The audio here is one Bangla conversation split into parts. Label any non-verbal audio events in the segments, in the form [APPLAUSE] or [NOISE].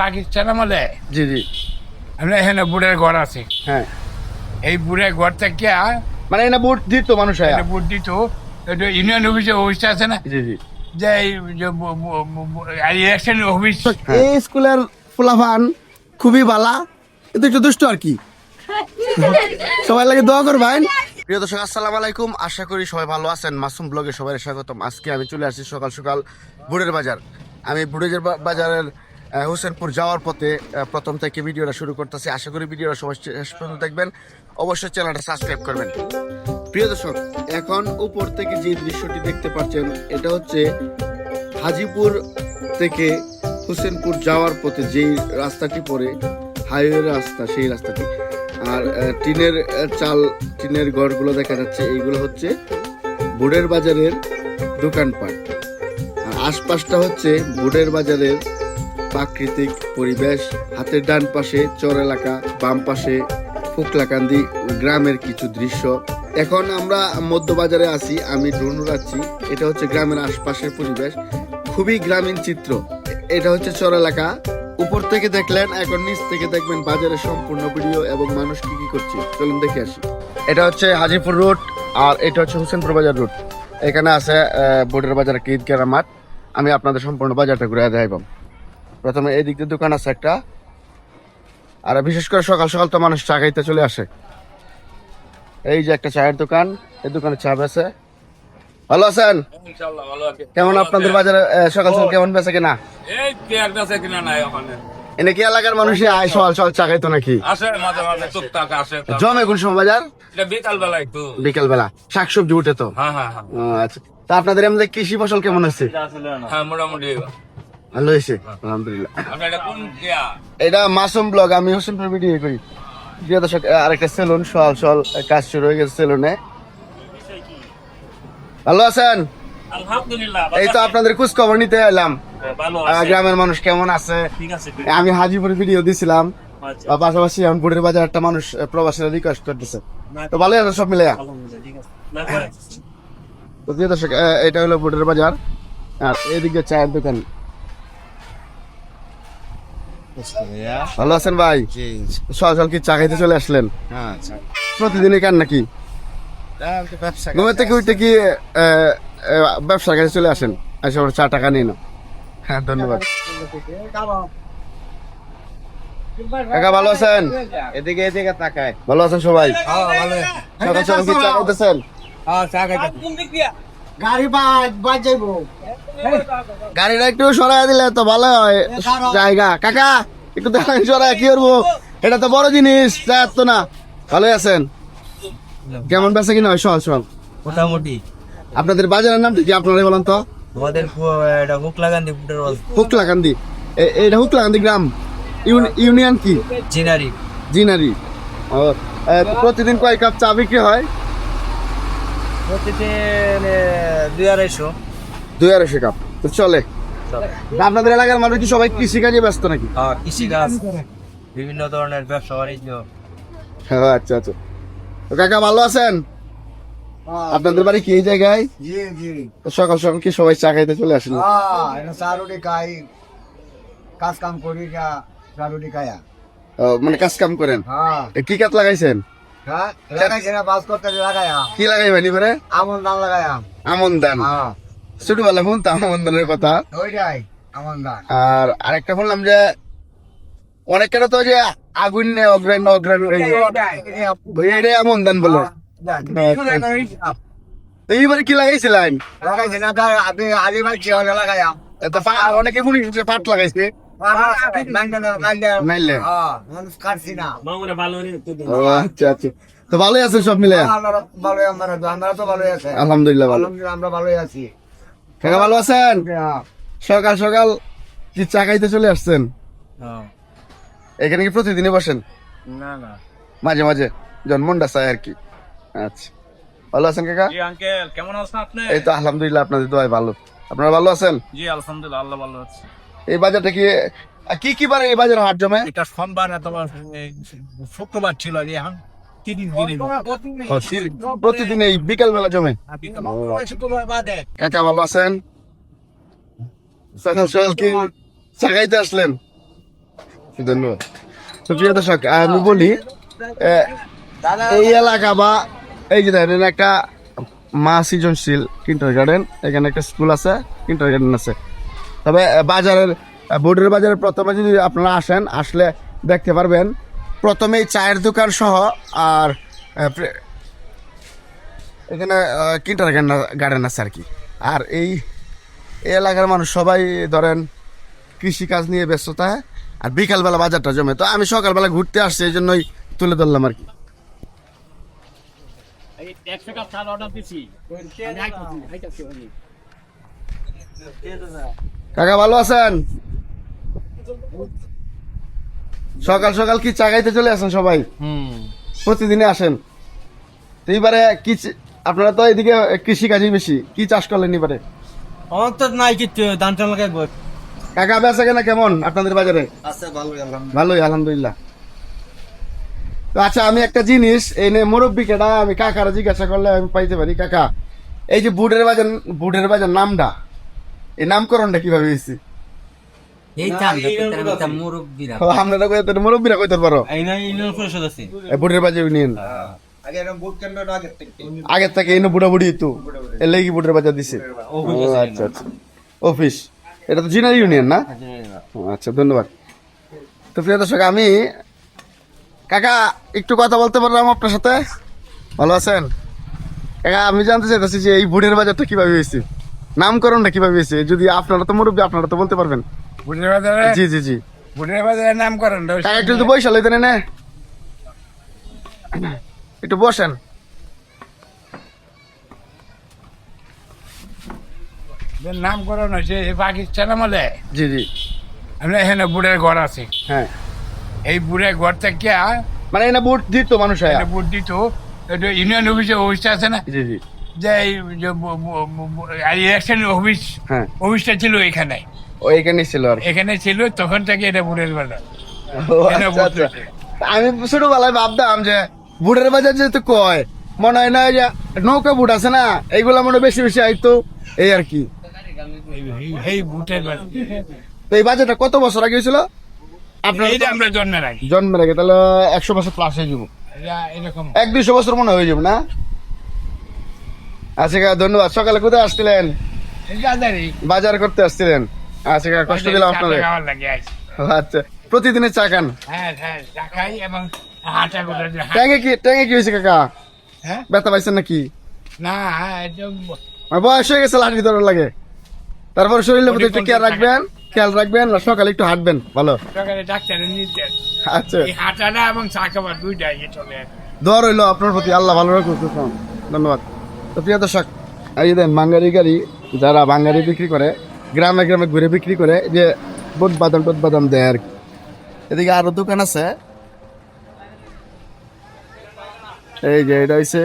পাকিস্তান আমলে জি জি। আমরা এখানে বুড়ের ঘর আছে। হ্যাঁ। এই বুড়ের ঘর থেকে মানে এনে ভোট দিত মানুষ বুট দিত। এটা ইউনিয়ন অফিসে অফিসটা আছে না? জি জি। যে এই ইলেকশন অফিস এই স্কুলের ফুলাফান খুবই বালা কিন্তু একটু দুষ্ট আর কি। [LAUGHS] সবাই লাগে দোয়া করবেন। প্রিয় দর্শক আসসালামু আলাইকুম। আশা করি সবাই ভালো আছেন। মাসুম ব্লগে সবাই স্বাগতম। আজকে আমি চলে আসছি সকাল সকাল বুড়ের বাজার। আমি বুড়ের বাজারের হোসেনপুর যাওয়ার পথে প্রথম থেকে ভিডিওটা শুরু করতেছি। আশা করি ভিডিওটা সবাই শেষ পর্যন্ত দেখবেন। অবশ্যই চ্যানেলটা সাবস্ক্রাইব করবেন। প্রিয় দর্শক, এখন উপর থেকে যে দৃশ্যটি দেখতে পাচ্ছেন, এটা হচ্ছে হাজিপুর থেকে হোসেনপুর যাওয়ার পথে যেই রাস্তাটি পড়ে, হাইওয়ে রাস্তা, সেই রাস্তাটি। আর টিনের চাল, টিনের ঘরগুলো দেখা যাচ্ছে, এইগুলো হচ্ছে বোর্ডের বাজারের দোকানপাট। আর আশপাশটা হচ্ছে বোর্ডের বাজারের প্রাকৃতিক পরিবেশ, হাতের ডান পাশে চর এলাকা, বাম পাশে ফুকলাকান্দি গ্রামের কিছু দৃশ্য। এখন আমরা মধ্যবাজারে আছি, আমি ড্রোন উড়াচ্ছি এটা হচ্ছে গ্রামের আশপাশের পরিবেশ। খুবই গ্রামীণ চিত্র। এটা হচ্ছে চর এলাকা। উপর থেকে দেখলেন, এখন নিচ থেকে দেখবেন বাজারের সম্পূর্ণ ভিডিও এবং মানুষ কি কি করছে। চলুন দেখে আসি। এটা হচ্ছে হাজিপুর রোড আর এটা হচ্ছে হোসেনপুর বাজার রোড। এখানে আছে বোর্ডের বাজার, ঈদগাহ মাঠ। আমি আপনাদের সম্পূর্ণ বাজারটা ঘুরে দেখাইবাম প্রথমে এই দিক দিয়ে দোকান আছে একটা। আর বিশেষ করে সকাল সকাল তো মানুষ চা খাইতে চলে আসে। এই যে একটা চায়ের দোকান এই দোকানে চা বেছে ভালো আছেন? কেমন আপনাদের বাজারে সকাল সকাল কেমন বেছে কিনা? এনে কি এলাকার মানুষই আয় সকাল সকাল চা খাইতো নাকি? জমে কোন সময় বাজার? বিকাল বেলা একটু। বিকেল বেলা শাকসবজি উঠে তো? হ্যাঁ হ্যাঁ হ্যাঁ। আচ্ছা। তা আপনাদের এমনি কৃষি ফসল কেমন আছে? হ্যাঁ মোটামুটি। ভালো হয়েছে আলহামদুলিল্লাহ। এটা মাসুম ব্লগ আমি হোসেনপুর ভিডিও করি। প্রিয় দর্শক আরেকটা সেলুন সল সল কাজ শুরু হয়ে গেছে সেলুনে। ভালো আছেন? এই তো আপনাদের খোঁজ খবর নিতে এলাম। আছে। গ্রামের মানুষ কেমন আছে? আমি হাজিপুর ভিডিও দিছিলাম। আচ্ছা। পাশাপাশি এখন বুড়ের বাজার একটা মানুষ প্রবাসীরা রিকোয়েস্ট করতেছে। তো ভালোই আছে সব মিলে তো প্রিয় দর্শক এটা হলো বুড়ের বাজার। আর এদিকে চায়ের দোকান। ভালো আছেন ভাই? সকাল কি চা খাইতে চলে আসলেন? প্রতিদিনই কান নাকি? ঘুমের থেকে উঠতে কি ব্যবসার কাছে চলে আসেন? আসে চা টাকা নিয়ে নাও। হ্যাঁ ধন্যবাদ। কাকা ভালো আছেন? এদিকে এদিকে তাকায়। ভালো আছেন সবাই? হ্যাঁ সকাল সকাল কি চা খাইতেছেন? হ্যাঁ চা খাইতে গাড়ি বাজ গাড়িটা একটু সরাই দিলে তো ভালো হয়। জায়গা। কাকা একটু দেখান সরাই কি করব? এটা তো বড় জিনিস তো না। ভালোই আছেন? কেমন বেচা কিনা হয়? সহজ সহজ মোটামুটি। আপনাদের বাজারের নামটা কি আপনারা বলেন তো? আমাদের এটা হুকলাকান্দি এটা হুকলাকান্দি গ্রাম। ইউনিয়ন কি? জিনারি। জিনারি। ও প্রতিদিন কয় কাপ চা বিক্রি হয়? প্রতিদিন দুই আড়াইশো। দুই আড়াইশো কাপ তো চলে। আপনাদের এলাকার মানুষ কি সবাই কৃষিকাজে ব্যস্ত নাকি? হ্যাঁ কৃষিকাজ বিভিন্ন ধরনের ব্যবসা বাণিজ্য। হ্যাঁ আচ্ছা আচ্ছা। কাকা ভালো আছেন? আপনাদের বাড়ি কি এই জায়গায়? জি জি। তো সকাল সকাল কি সবাই চা খাইতে চলে আসেন? হ্যাঁ এটা খাই। কাজ কাম করি খায়া। ও, মানে কাজ কাম করেন? হ্যাঁ। কি কাজ লাগাইছেন? হ্যাঁ? কি লাগাইবেন আমন দাম লাগায়া আমন দান ছোটবেলা শুনতাম আমন দানের কথা। ওইটাই আমন দাম আর আরেকটা শুনলাম যে অনেকটা তো যে আগুন নে অগ্রাণ অগ্রাণ এটাই আমন দান বলে। তো এইবারে কি লাগাইছিলেন? লাগাইছে না তার আপনি আগে ভাই কি হলে লাগায়া এত পা- অনেকে শুনি পাট লাগাইছে। হ্যাঁ ও আচ্ছা আচ্ছা তো ভালোই আছে সব মিলে? আলহামদুলিল্লাহ ভালো। আমরা ভালোই আছি কাকা ভালো আছেন। সকাল সকাল কি চা খাইতে চলে আসছেন? এখানে কি প্রতিদিনই বসেন? না না মাঝে মাঝে। জন্মনটা চাই আর কি। আচ্ছা। ভালো আছেন কাকা? জি আঙ্কেল কেমন আছেন আপনি? এই তো আলহামদুলিল্লাহ আপনাদের দোয়াই ভালো। আপনারা ভালো আছেন? জি আলহামদুলিল্লাহ আল্লাহ ভালো আছে। এই বাজারটা কি কি কি বারে এই বাজারে হাট জমে? এটা সোমবার তোমার শুক্রবার ছিল এখন প্রতিদিন এই বিকাল বেলা জমে শুক্রবার কাকা ভালো আছেন? সকাল সকাল কি? চা খাইতে আসলেন? ধন্যবাদ। প্রিয় দর্শক আমি বলি এই এলাকা বা এই যে দেখেন একটা মা সৃজনশীল কিন্টার গার্ডেন এখানে একটা স্কুল আছে কিন্টার গার্ডেন আছে। তবে বাজারের বোর্ডের বাজারের প্রথমে যদি আপনারা আসেন আসলে দেখতে পারবেন প্রথমেই চায়ের দোকান সহ আর এখানে কিন্টার গার্ডেন আছে আর কি। আর এই এলাকার মানুষ সবাই ধরেন কৃষি কাজ নিয়ে ব্যস্ত থাকে আর বিকালবেলা বাজারটা জমে। তো আমি সকালবেলা ঘুরতে আসছি এই জন্যই তুলে ধরলাম আর কি। একশো কাপ চাল অর্ডার দিছি। কাকা ভালো আছেন? সকাল সকাল কি চা খাইতে চলে আসেন সবাই? প্রতিদিনে আসেন। তো এবারে কি আপনারা তো এদিকে কৃষি কাজই বেশি। কি চাষ করলেন এবারে আমার তো নাই কিচ্ছু ধান চাল লাগাইবো কাকা বেচা কেনা কেমন আপনাদের বাজারে? আছে ভালোই আলহামদুলিল্লাহ। ভালোই আলহামদুলিল্লাহ। আচ্ছা আমি একটা জিনিস এই নে মুরব্বী কেটা আমি কাকারা জিজ্ঞাসা করলে আমি পাইতে পারি। কাকা এই যে বুটের বাজার বুটের বাজার নামটা এই নামকরণটা কীভাবে হয়েছে? এই মুরব্বীরা। ও, কইতে মুরব্বীরা কইতে পারো পরিষদ আছে। বাজার ইউনিয়ন আগের থেকে। তো। বুটের বাজার দিছে। ও, আচ্ছা আচ্ছা। অফিস। এটা তো জিনার ইউনিয়ন না? ও, আচ্ছা ধন্যবাদ। তো প্রিয় দর্শক আমি কাকা একটু কথা বলতে পারলাম আপনার সাথে? ভালো আছেন? কাকা আমি জানতে চাইতেছি যে এই বুড়ের বাজারটা কীভাবে হয়েছে? নামকরণটা কীভাবে হয়েছে? যদি আপনারা তো মুরব্বী আপনারা তো বলতে পারবেন। বাজারে? জি জি জি। একটু না। একটু বসেন। নামকরণ হয়েছে পাকিস্তান আমলে? জি জি। আমরা এখানে বুড়ের ঘর আছে। হ্যাঁ। এই বুড়ের ঘর থেকে মানে এনে বুট দিত মানুষ। বুট দিত। ইউনিয়ন অফিসে অফিসটা আছে না? জি জি। যে ইলেকশন অফিস হ্যাঁ। অফিসটা ছিল এখানে। এখানে ছিল আর এখানে ছিল তখন থেকে এটা বুড়ের বাজার ও, এনে আচ্ছা, আচ্ছা। আমি ছোটবেলায় ভাবতাম যে বুটের বাজার যেহেতু কয় মনে হয় না যে নৌকা বুট আছে না এইগুলা মনে বেশি বেশি আইতো এই আর কি। এই- এই বুটের বাজার তো এই বাজারটা কত বছর আগে হয়েছিল? আপনার আমরা জন্মের আগে। জন্মের আগে তাহলে একশো বছর প্লাস হয়ে যাব। এরকম। এক দুইশো বছর মনে হয়ে যাব না? আচ্ছা কাকা ধন্যবাদ। সকালে কোথায় আসছিলেন? বাজার করতে আসছিলেন। আচ্ছা কাকা কষ্ট দিলাম আপনাদের। আচ্ছা প্রতিদিনের চা খান? হ্যাঁ হ্যাঁ ট্যাঙ্গে কি ট্যাঙ্গে কি হয়েছে কাকা? হ্যাঁ? ব্যথা পাইছেন নাকি? না বয়স হয়ে গেছে লাঠি ধরার লাগে। তারপর শরীরের প্রতি একটু খেয়াল রাখবেন খেয়াল রাখবেন আর সকালে একটু হাঁটবেন ভালো। সকালে ডাক্তারের নির্দেশ। আচ্ছা। হাঁটাটা এবং চা খাবার দুইটাই চলে। দোয়া রইল আপনার প্রতি আল্লাহ ভালো রাখুন ধন্যবাদ। তো প্রিয় দর্শক, এই দেন বাঙ্গারি গাড়ি যারা বাঙ্গারি বিক্রি করে, গ্রামে গ্রামে ঘুরে বিক্রি করে যে বোট বাদাম টোট বাদাম দেয় আর এদিকে আরও দোকান আছে। এই যে এটা হচ্ছে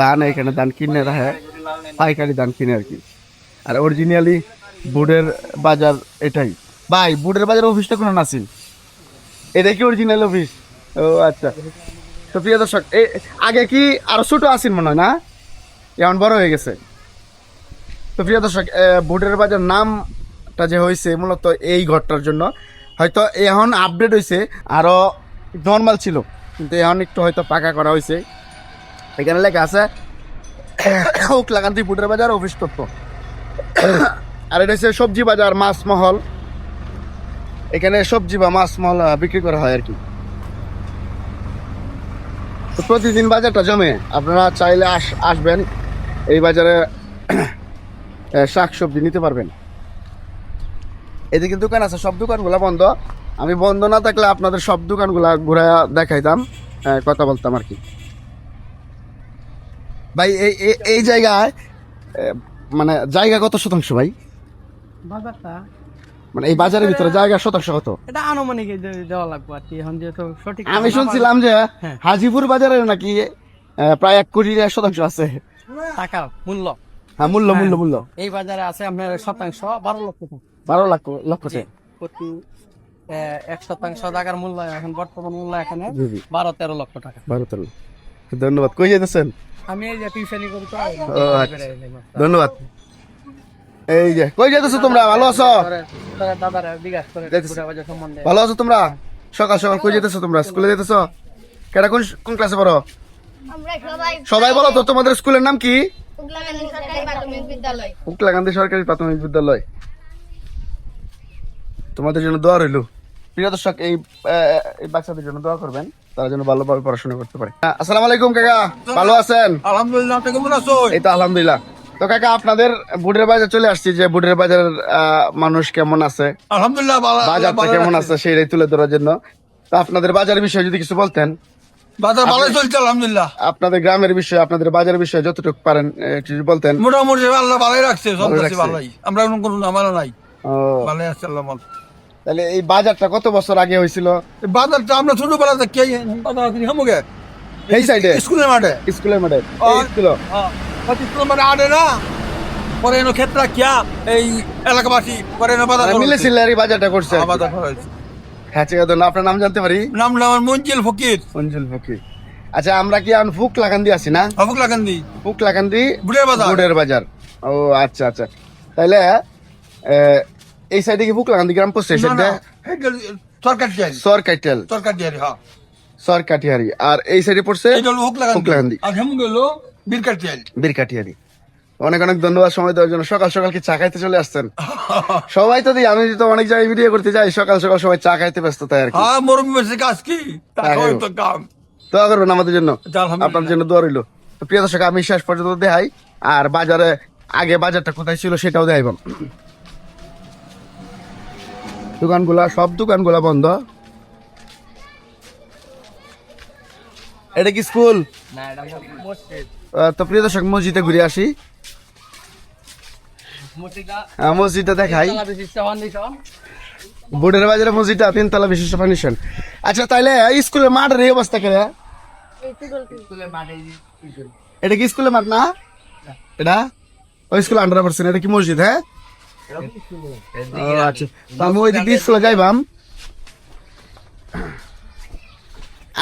ধান, এখানে ধান কিনে রাখে, পাইকারি ধান কিনে আর কি। আর অরিজিনালি বুডের বাজার এটাই। ভাই বুডের বাজার অফিসটা কোনো নাছিল এটা কি অরিজিনাল অফিস ও আচ্ছা। তো প্রিয় দর্শক আগে কি আরও ছোট আসিন মনে হয়, না? এখন বড় হয়ে গেছে। তো প্রিয় দর্শক ভোটের বাজার নামটা যে হয়েছে মূলত এই ঘরটার জন্য। হয়তো এখন আপডেট হয়েছে আরও নর্মাল ছিল, কিন্তু এখন একটু হয়তো পাকা করা হয়েছে এখানে লেখা আছে, [COUGHS] উকলাকান্তি বুটের বাজার, অফিস তত্ত্ব আর এটা হচ্ছে সবজি বাজার, মাছ মহল। এখানে সবজি বা মাছ মহল বিক্রি করা হয় আর কি। প্রতিদিন বাজারটা জমে, আপনারা চাইলে আস, আসবেন। এই বাজারে [CLEARS THROAT] শাক সবজি নিতে পারবেন। এদিকে দোকান আছে সব দোকানগুলো বন্ধ। আমি বন্ধ না থাকলে আপনাদের সব দোকানগুলা ঘুরে দেখাইতাম কথা বলতাম আর কি। ভাই এই এই- জায়গায় মানে জায়গা কত শতাংশ ভাই? বাজারটা? মানে এই বাজারের ভিতরে জায়গা শতাংশ কত? এটা আনুমানিক দেওয়া লাগবে আর কি এখন যেহেতু সঠিক আমি শুনছিলাম যে হ্যাঁ। হাজিপুর বাজারে নাকি প্রায় এক কোটি শতাংশ আছে। টাকা মূল্য। হ্যাঁ মূল্য মূল্য মূল্য। এই বাজারে আছে আপনার শতাংশ বারো লক্ষ বারো লাখ লক্ষ প্রতি এক শতাংশ টাকার মূল্য এখন বর্তমান মূল্য এখানে। বারো তেরো লক্ষ টাকা। বারো তেরো। ধন্যবাদ। কই যেতেছেন আমি এই যে টিউশনি করি তো আচ্ছা। ধন্যবাদ। এই যে কই যেতেছো তোমরা? ভালো আছো? ভালো আছো তোমরা? সকাল সকাল কই যেতেছো তোমরা? স্কুলে যেতেছো কেডা কোন কোন ক্লাসে পড়ো? সবাই সবাই বলো তো তোমাদের স্কুলের নাম কি? সরকারি উকলাকান্দি সরকারি প্রাথমিক বিদ্যালয়। তোমাদের জন্য দোয়া রইল। প্রিয় দর্শক এই বাচ্চাদের জন্য দোয়া করবেন। তারা যেন ভালোভাবে পড়াশোনা করতে পারে। আসসালামু আলাইকুম কাকা। ভালো আছেন? আলহামদুলিল্লাহ আপনি কেমন আছো? এই তো আলহামদুলিল্লাহ। তো কাকা আপনাদের বুটের বাজার চলে আসছি যে বুডের বাজারের আহ, মানুষ কেমন আছে? আলহামদুলিল্লাহ ভালো- বাজারটা কেমন আছে। সেটাই তুলে ধরার জন্য। তো আপনাদের বাজারের বিষয়ে যদি কিছু বলতেন। বাজার ভালো চলছে আলহামদুলিল্লাহ। আপনাদের গ্রামের বিষয়ে আপনাদের বাজারের বিষয়ে যতটুকু পারেন একটু বলতেন। মোটামুটি আল্লাহ ভালোই রাখছে সব কিছু ভালোই। আমরা কোনো আমারও নাই। ভালোই আছে আল্লাহ। তাহলে এই বাজারটা কত বছর আগে হয়েছিল? বাজারটা আমরা ছোটবেলা থেকে বাজার হামুকে এই সাইডে স্কুলের মাঠে। স্কুলের মাঠে। স্কুলে। স্কুলের মাঠে আড়ে না? পরে এনো ক্ষেত্র কিয়া এই এলাকাবাসী পরে এনো বাজার করা মিলে সিল্লারি বাজারটা করছে হ্যাঁ, বাজার করা হয়েছে। হ্যাঁ ঠিক আছে আপনার নাম জানতে পারি? নাম আমার মঞ্জিল ফকির। অঞ্জল ফকির। আচ্ছা আমরা কি এখন ফুক লাগান্দি আছি না? লাগান্দি। ফুক লাগান্দি বুড়ের বাজার। গুড়ের বাজার। ও আচ্ছা আচ্ছা। আহ, এই সাইডে কি ফুক লাগান্দি গ্রাম পড়ছে সেটা হ্যাঁ। সর কাটিহারি আর এই সাইডে পড়ছে লাগান্দি। আর হেমু গেল বীরকার দিয়ারি বীর কাটিহারি অনেক অনেক ধন্যবাদ সময় দেওয়ার জন্য। সকাল সকাল কি চা খাইতে চলে আসছেন? [LAUGHS] সবাই তো দিই আমি তো অনেক জায়গায় ভিডিও করতে যাই সকাল সকাল সবাই চা খাইতে ব্যস্ত তাই আর কি। হ্যাঁ মরমি কাজ কি? দোয়া করবেন আমাদের জন্য। আপনার জন্য দোয়া রইল। তো প্রিয় দর্শক আমি শেষ পর্যন্ত দেখাই আর বাজারে আগে বাজারটা কোথায় ছিল সেটাও দেখাইব। দোকানগুলা সব দোকানগুলা বন্ধ। এটা কি স্কুল? না এটা মসজিদ। আহ, তো প্রিয় দর্শক মসজিদে ঘুরে আসি। মসজিদটা দেখাই। তলা বিশিষ্ট ফাউন্ডেশন বোর্ডের বাজারে মসজিদটা তিনতলা বিশিষ্ট ফাউন্ডেশন আচ্ছা তাইলে স্কুলের মাঠের এই অবস্থা কেন এটা কি স্কুলের মাঠ না? এটা? ওই স্কুল আন্ডার পার্সেন্ট এটা কি মসজিদ হ্যাঁ? আচ্ছা। তো আমি ওই দিক দিয়ে স্কুলে যাইবাম।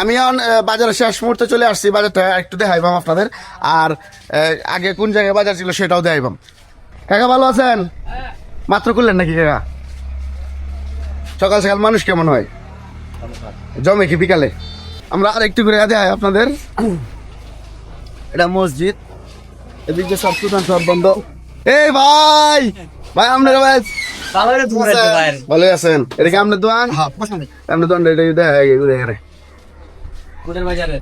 আমি এখন আহ, বাজারে শেষ মুহূর্তে চলে আসছি বাজারটা একটু দেখাইবাম আপনাদের। আর আগে কোন জায়গায় বাজার ছিল সেটাও দেখাইবাম। কাকা ভালো আছেন? মাত্র করলেন নাকি কাকা? সকাল সকাল মানুষ কেমন হয়? জমে কি বিকালে? আমরা আর একটু করে দেখাই আপনাদের। এটা মসজিদ। এদিক সব দোকান সব বন্ধ। এই ভাই! ভাই আপনার ভাই ভালো আছেন? এটা কি আপনার দোকান আপনার দোকান এটা দেখা বাজারে।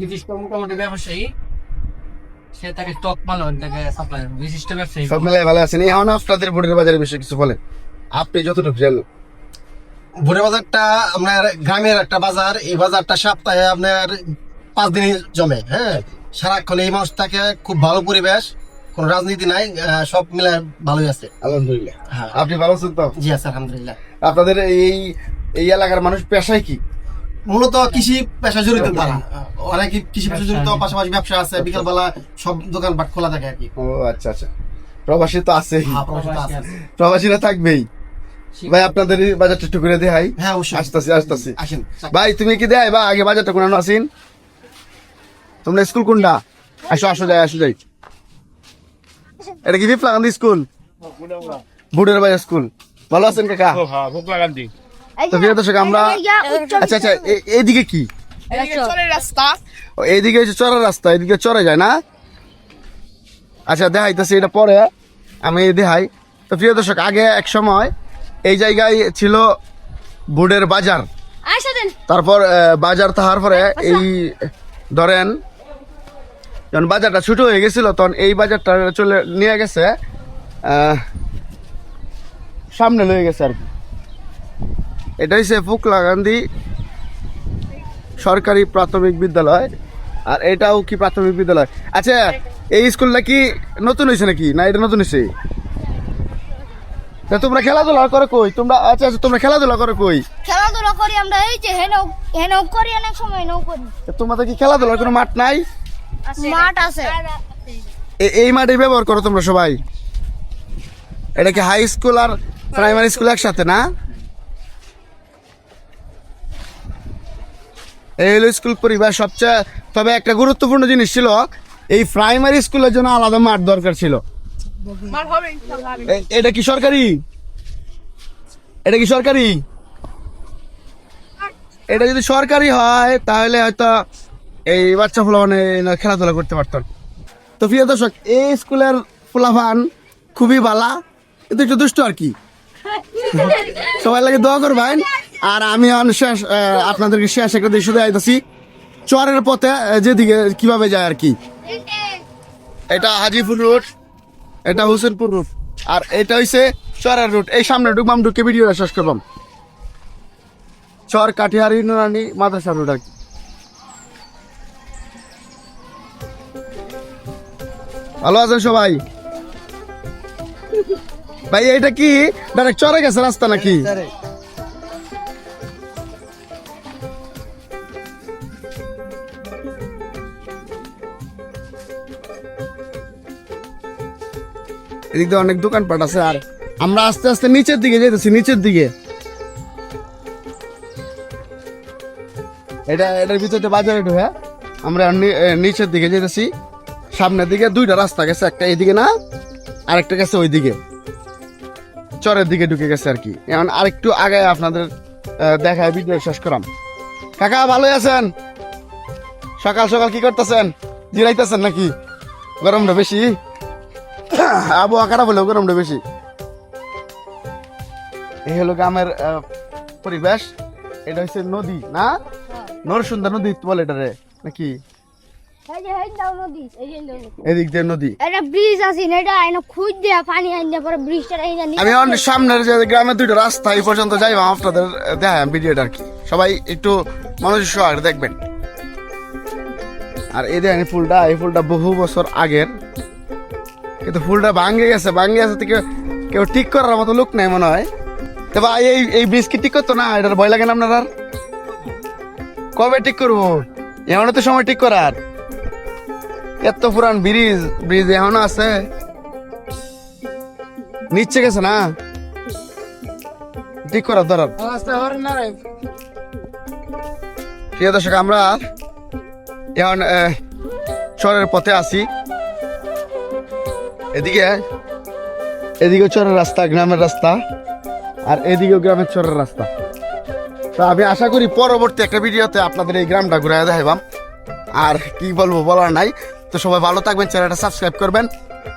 বিশিষ্ট মোটামুটি ব্যবসায়ী সে তাকে স্টক মাল তাকে সাপ্লাই বিশিষ্ট ব্যবসায়ী। সব মেলায় ভালো আছেন। এখন আপনাদের বাজারের বিষয়ে কিছু বলেন। আপনি যতটুকু জানেন। ভোরের বাজারটা আপনার গ্রামের একটা বাজার। এই বাজারটা সপ্তাহে আপনার পাঁচ দিন জমে হ্যাঁ? সারাক্ষণ এই মাসটাকে খুব ভালো পরিবেশ কোনো রাজনীতি নাই সব মিলে ভালোই আছে। আলহামদুলিল্লাহ। হ্যাঁ। আপনি ভালো আছেন তো? জি আছে আলহামদুলিল্লাহ। আপনাদের এই এই এলাকার মানুষ পেশায় কি? মূলত কৃষি পেশা জড়িত তারা। অনেক কৃষি পেশা জড়িত পাশাপাশি ব্যবসা আছে বিকালবেলা সব দোকান পাট খোলা থাকে আর কি। ও আচ্ছা আচ্ছা। প্রবাসী তো আছেই। হ্যাঁ, প্রবাসীরা আছে। প্রবাসীরা থাকবেই। ভাই আপনাদের বাজারটা একটু করে দেখাই। হ্যাঁ অবশ্যই। আসতেছি আসতেছি। আসেন ভাই তুমি কি দেয় বা আগে বাজারটা কোন আসিন। তোমরা স্কুল কোনটা? আসো আসো যাই আসো যাই। এটা কি বিপ্লাকান্দি স্কুল? বুড়ের বাজার স্কুল। ভালো আছেন কাকা? হ্যাঁ ভোগ লাগান্দি তো প্রিয় দর্শক আমরা আচ্ছা আচ্ছা এইদিকে কি? রাস্তা। এইদিকে হচ্ছে চড়া রাস্তা এদিকে চড়ে যায় না? আচ্ছা দেখাইতেছি এটা পরে আমি দেখাই। তো প্রিয় দর্শক আগে এক সময় এই জায়গায় ছিল বুড়ের বাজার। তারপর আহ, বাজার তাহার পরে এই ধরেন যখন বাজারটা ছোট হয়ে গেছিল তখন এই বাজারটা চলে নিয়ে গেছে সামনে লয়ে গেছে আর কি। এটা হচ্ছে ফুকলা গান্ধী সরকারি প্রাথমিক বিদ্যালয়। আর এটাও কি প্রাথমিক বিদ্যালয়? আচ্ছা এই স্কুলটা কি নতুন হয়েছে নাকি? না এটা নতুন হয়েছে? তা তোমরা খেলাধুলা করে কই? তোমরা আচ্ছা আচ্ছা তোমরা খেলাধুলা করে কই? খেলাধুলা করি আমরা এই যে হেনও হেনও করি অনেক সময় নৌ করি। তা তোমাদের কি খেলাধুলার কোনো মাঠ নাই? মাঠ আছে। এই মাঠে ব্যবহার করো তোমরা সবাই। এটা কি হাই স্কুল আর প্রাইমারি স্কুল একসাথে না? এই হলো স্কুল পরিবার সবচেয়ে তবে একটা গুরুত্বপূর্ণ জিনিস ছিল এই প্রাইমারি স্কুলের জন্য আলাদা মাঠ দরকার ছিল। এটা কি সরকারি? এটা কি সরকারি? এটা যদি সরকারি হয় তাহলে হয়তো এই বাচ্চা ফুলাফানে খেলাধুলা করতে পারতেন তো প্রিয় দর্শক এই স্কুলের ফুলাফান খুবই ভালা কিন্তু একটু দুষ্ট আর কি। [LAUGHS] সবাই লাগে দোয়া করবেন। আর আমি শেষ আপনাদেরকে শেষ একটা দিয়ে শুধু আইতেছি চরের পথে যেদিকে কীভাবে যায় আর কি। এটা হাজিপুর রোড, এটা হোসেনপুর রোড। আর এটা হইছে চরের রোড। এই সামনে ঢুকবাম, ঢুকে ভিডিওটা শেষ করবাম। চর কাঠিহারি নুরানি, মাদ্রাসা রোড আর কি। ভালো আছেন সবাই? ভাই এটা কি? ডাইরেক্ট চরে গেছে রাস্তা নাকি? এদিক দিয়ে অনেক দোকানপাট আছে, আর আমরা আস্তে আস্তে নিচের দিকে যেতেছি নিচের দিকে। এটা, এটার ভিতরে বাজারে ঢুকে আমরা নিচের দিকে যেতেছি সামনের দিকে দুইটা রাস্তা গেছে, একটা এইদিকে না, আরেকটা গেছে ওইদিকে। চরের দিকে ঢুকে গেছে আর কি। এখন আরেকটু আগে আপনাদের দেখায়, ভিডিও শেষ করাম। কাকা, ভালোই আছেন? সকাল সকাল কি করতেছেন? জিরাইতেছেন নাকি? গরমটা বেশি? আবহাওয়া খারাপ হলেও গরমটা বেশি। এই হলো গ্রামের পরিবেশ। এটা হচ্ছে নদী না? নরসুন্দর নদী বলে এটারে নাকি? এদিক দিয়ে নদী। এটা ব্রিজ আছে এটা খুঁজ দিয়া পানি পরে ব্রিজটা আমি অনেক সামনের যে দুইটা রাস্তা এই পর্যন্ত যাইবা আপনাদের দেখায় ভিডিওটা আর কি। সবাই একটু মনোযোগ সহকারে দেখবেন। আর এই দেখেন এই ফুলটা এই ফুলটা বহু বছর আগের। কিন্তু ফুলটা ভাঙ্গে গেছে ভাঙ্গে গেছে থেকে কেউ ঠিক করার মতো লোক নেই মনে হয়। তো ভাই এই এই ব্রিজ কি ঠিক করতো না? এটার ভয় লাগে না আপনার আর? কবে ঠিক করব? এমনও তো সময় ঠিক করার। এত পুরান ব্রিজ ব্রিজ এখনও আছে। নিচ্ছে গেছে না? ঠিক করার দরকার প্রিয় দর্শক আমরা এখন আহ, চরের পথে আছি। এদিকে এদিকে চরের রাস্তা, গ্রামের রাস্তা, আর এদিকেও গ্রামের চরের রাস্তা। তো আমি আশা করি পরবর্তী একটা ভিডিওতে আপনাদের এই গ্রামটা ঘুরে দেখাইবাম। আর কি বলব বলার নাই। তো সবাই ভালো থাকবেন, চ্যানেলটা সাবস্ক্রাইব করবেন।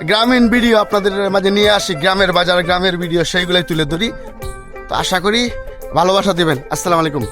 গ্রামীণ ভিডিও আপনাদের মাঝে নিয়ে আসি, গ্রামের বাজার, গ্রামের ভিডিও, সেইগুলোই তুলে ধরি। তো আশা করি ভালোবাসা দিবেন। আসসালামু আলাইকুম।